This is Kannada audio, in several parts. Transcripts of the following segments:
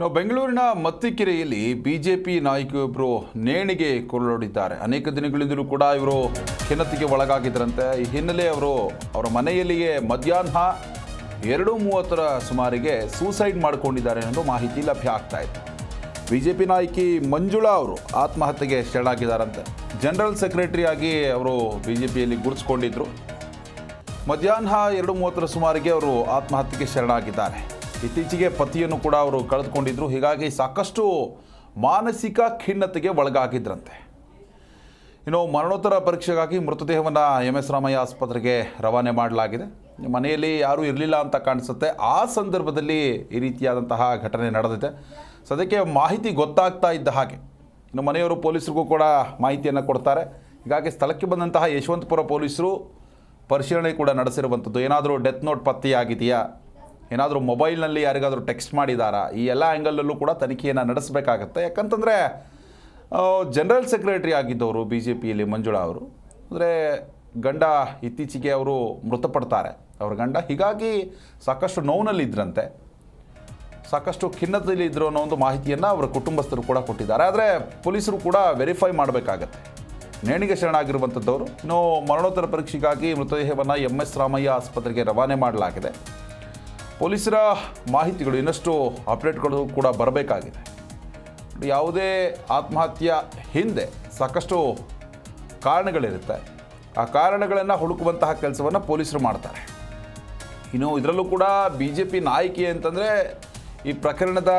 ನಾವು ಬೆಂಗಳೂರಿನ ಮತ್ತಿಕೆರೆಯಲ್ಲಿ ಬಿಜೆಪಿ ನಾಯಕಿಯೊಬ್ಬರು ನೇಣಿಗೆ ಕೊರಳೊಡಿದ್ದಾರೆ ಅನೇಕ ದಿನಗಳಿಂದಲೂ ಕೂಡ ಇವರು ಖಿನ್ನತೆಗೆ ಒಳಗಾಗಿದ್ದರಂತೆ. ಈ ಹಿನ್ನೆಲೆ ಅವರು ಅವರ ಮನೆಯಲ್ಲಿಯೇ ಮಧ್ಯಾಹ್ನ ಎರಡು ಮೂವತ್ತರ ಸುಮಾರಿಗೆ ಸೂಸೈಡ್ ಮಾಡಿಕೊಂಡಿದ್ದಾರೆ ಅನ್ನೋ ಮಾಹಿತಿ ಲಭ್ಯ ಆಗ್ತಾ ಇದೆ. ಬಿಜೆಪಿ ನಾಯಕಿ ಮಂಜುಳಾ ಅವರು ಆತ್ಮಹತ್ಯೆಗೆ ಶರಣಾಗಿದ್ದಾರಂತೆ. ಜನರಲ್ ಸೆಕ್ರೆಟರಿಯಾಗಿ ಅವರು ಬಿ ಜೆ ಪಿಯಲ್ಲಿ ಮಧ್ಯಾಹ್ನ ಎರಡು ಮೂವತ್ತರ ಸುಮಾರಿಗೆ ಅವರು ಆತ್ಮಹತ್ಯೆಗೆ ಶರಣಾಗಿದ್ದಾರೆ. ಇತ್ತೀಚೆಗೆ ಪತಿಯನ್ನು ಕೂಡ ಅವರು ಕಳೆದುಕೊಂಡಿದ್ದರು ಹೀಗಾಗಿ ಸಾಕಷ್ಟು ಮಾನಸಿಕ ಖಿನ್ನತೆಗೆ ಒಳಗಾಗಿದ್ರಂತೆ. ಇನ್ನು ಮರಣೋತ್ತರ ಪರೀಕ್ಷೆಗಾಗಿ ಮೃತದೇಹವನ್ನು ಎಂ ಎಸ್ ರಾಮಯ್ಯ ಆಸ್ಪತ್ರೆಗೆ ರವಾನೆ ಮಾಡಲಾಗಿದೆ. ಮನೆಯಲ್ಲಿ ಯಾರೂ ಇರಲಿಲ್ಲ ಅಂತ ಕಾಣಿಸುತ್ತೆ. ಆ ಸಂದರ್ಭದಲ್ಲಿ ಈ ರೀತಿಯಾದಂತಹ ಘಟನೆ ನಡೆದಿದೆ. ಸದ್ಯಕ್ಕೆ ಮಾಹಿತಿ ಗೊತ್ತಾಗ್ತಾ ಇದ್ದ ಹಾಗೆ. ಇನ್ನು ಮನೆಯವರು ಪೊಲೀಸರಿಗೂ ಕೂಡ ಮಾಹಿತಿಯನ್ನು ಕೊಡ್ತಾರೆ. ಹೀಗಾಗಿ ಸ್ಥಳಕ್ಕೆ ಬಂದಂತಹ ಯಶವಂತಪುರ ಪೊಲೀಸರು ಪರಿಶೀಲನೆ ಕೂಡ ನಡೆಸಿರುವಂಥದ್ದು ಏನಾದರೂ ಡೆತ್ ನೋಟ್ ಪತ್ತೆಯಾಗಿದೆಯಾ? ಏನಾದರೂ ಮೊಬೈಲ್ನಲ್ಲಿ ಯಾರಿಗಾದರೂ ಟೆಕ್ಸ್ಟ್ ಮಾಡಿದಾರಾ? ಈ ಎಲ್ಲ ಆ್ಯಂಗಲಲ್ಲೂ ಕೂಡ ತನಿಖೆಯನ್ನು ನಡೆಸಬೇಕಾಗತ್ತೆ. ಯಾಕಂತಂದರೆ ಜನರಲ್ ಸೆಕ್ರೆಟರಿ ಆಗಿದ್ದವರು ಬಿ ಜೆ ಪಿಯಲ್ಲಿ ಮಂಜುಳಾ ಅವರು, ಅಂದರೆ ಗಂಡ ಇತ್ತೀಚೆಗೆ ಅವರು ಮೃತಪಡ್ತಾರೆ. ಅವ್ರ ಗಂಡ ಹೀಗಾಗಿ ಸಾಕಷ್ಟು ನೋವಿನಲ್ಲಿದ್ದರಂತೆ ಸಾಕಷ್ಟು ಖಿನ್ನತೆಯಲ್ಲಿ ಇದ್ರು ಅನ್ನೋ ಒಂದು ಮಾಹಿತಿಯನ್ನು ಅವರ ಕುಟುಂಬಸ್ಥರು ಕೂಡ ಕೊಟ್ಟಿದ್ದಾರೆ. ಆದರೆ ಪೊಲೀಸರು ಕೂಡ ವೆರಿಫೈ ಮಾಡಬೇಕಾಗತ್ತೆ. ನೇಣಿಗೆ ಶರಣಾಗಿರುವಂಥದ್ದವರು ಇನ್ನು ಮರಣೋತ್ತರ ಪರೀಕ್ಷೆಗಾಗಿ ಮೃತದೇಹವನ್ನು ಎಂ ಎಸ್ ರಾಮಯ್ಯ ಆಸ್ಪತ್ರೆಗೆ ರವಾನೆ ಮಾಡಲಾಗಿದೆ. ಪೊಲೀಸರ ಮಾಹಿತಿಗಳು ಇನ್ನಷ್ಟು ಅಪ್ಡೇಟ್ಗಳು ಕೂಡ ಬರಬೇಕಾಗಿದೆ. ಯಾವುದೇ ಆತ್ಮಹತ್ಯೆ ಹಿಂದೆ ಸಾಕಷ್ಟು ಕಾರಣಗಳಿರುತ್ತೆ. ಆ ಕಾರಣಗಳನ್ನು ಹುಡುಕುವಂತಹ ಕೆಲಸವನ್ನು ಪೊಲೀಸರು ಮಾಡ್ತಾರೆ. ಇನ್ನು ಇದರಲ್ಲೂ ಕೂಡ ಬಿ ಜೆ ಪಿ ನಾಯಕಿ ಅಂತಂದರೆ ಈ ಪ್ರಕರಣದ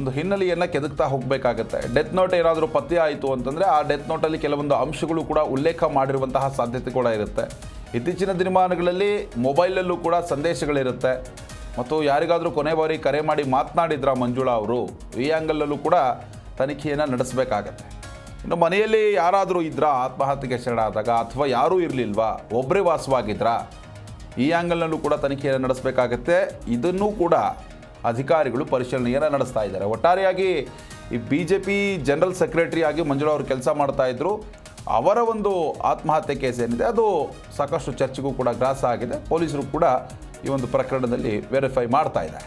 ಒಂದು ಹಿನ್ನೆಲೆಯನ್ನು ಕೆದಕ್ತಾ ಹೋಗಬೇಕಾಗತ್ತೆ. ಡೆತ್ ನೋಟ್ ಏನಾದರೂ ಪತ್ತೆ ಆಯಿತು ಅಂತಂದರೆ ಆ ಡೆತ್ ನೋಟಲ್ಲಿ ಕೆಲವೊಂದು ಅಂಶಗಳು ಕೂಡ ಉಲ್ಲೇಖ ಮಾಡಿರುವಂತಹ ಸಾಧ್ಯತೆ ಕೂಡ ಇರುತ್ತೆ. ಇತ್ತೀಚಿನ ದಿನಮಾನಗಳಲ್ಲಿ ಮೊಬೈಲಲ್ಲೂ ಕೂಡ ಸಂದೇಶಗಳಿರುತ್ತೆ. ಮತ್ತು ಯಾರಿಗಾದರೂ ಕೊನೆ ಬಾರಿ ಕರೆ ಮಾಡಿ ಮಾತನಾಡಿದ್ರ ಮಂಜುಳಾ ಅವರು, ಈ ಆ್ಯಂಗಲಲ್ಲೂ ಕೂಡ ತನಿಖೆಯನ್ನು ನಡೆಸಬೇಕಾಗತ್ತೆ. ಇನ್ನು ಮನೆಯಲ್ಲಿ ಯಾರಾದರೂ ಇದ್ರಾ, ಆತ್ಮಹತ್ಯೆಗೆ ಶರಣಾದಾಗ, ಅಥವಾ ಯಾರೂ ಇರಲಿಲ್ವಾ ಒಬ್ಬರೇ ವಾಸವಾಗಿದ್ರಾ, ಈ ಆ್ಯಂಗಲ್ನಲ್ಲೂ ಕೂಡ ತನಿಖೆಯನ್ನು ನಡೆಸಬೇಕಾಗತ್ತೆ. ಇದನ್ನೂ ಕೂಡ ಅಧಿಕಾರಿಗಳು ಪರಿಶೀಲನೆಯನ್ನು ನಡೆಸ್ತಾ ಇದ್ದಾರೆ. ಒಟ್ಟಾರೆಯಾಗಿ ಈ B J P general secretary ಆಗಿ ಮಂಜುಳಾ ಅವರು ಕೆಲಸ ಮಾಡ್ತಾ ಇದ್ರು. ಅವರ ಒಂದು ಆತ್ಮಹತ್ಯೆ ಕೇಸ್ ಏನಿದೆ, ಅದು ಸಾಕಷ್ಟು ಚರ್ಚೆಗೂ ಕೂಡ ಗ್ರಾಸ ಆಗಿದೆ. ಪೊಲೀಸರು ಕೂಡ ಈ ಒಂದು ಪ್ರಕರಣದಲ್ಲಿ ವೆರಿಫೈ ಮಾಡ್ತಾ ಇದ್ದಾರೆ.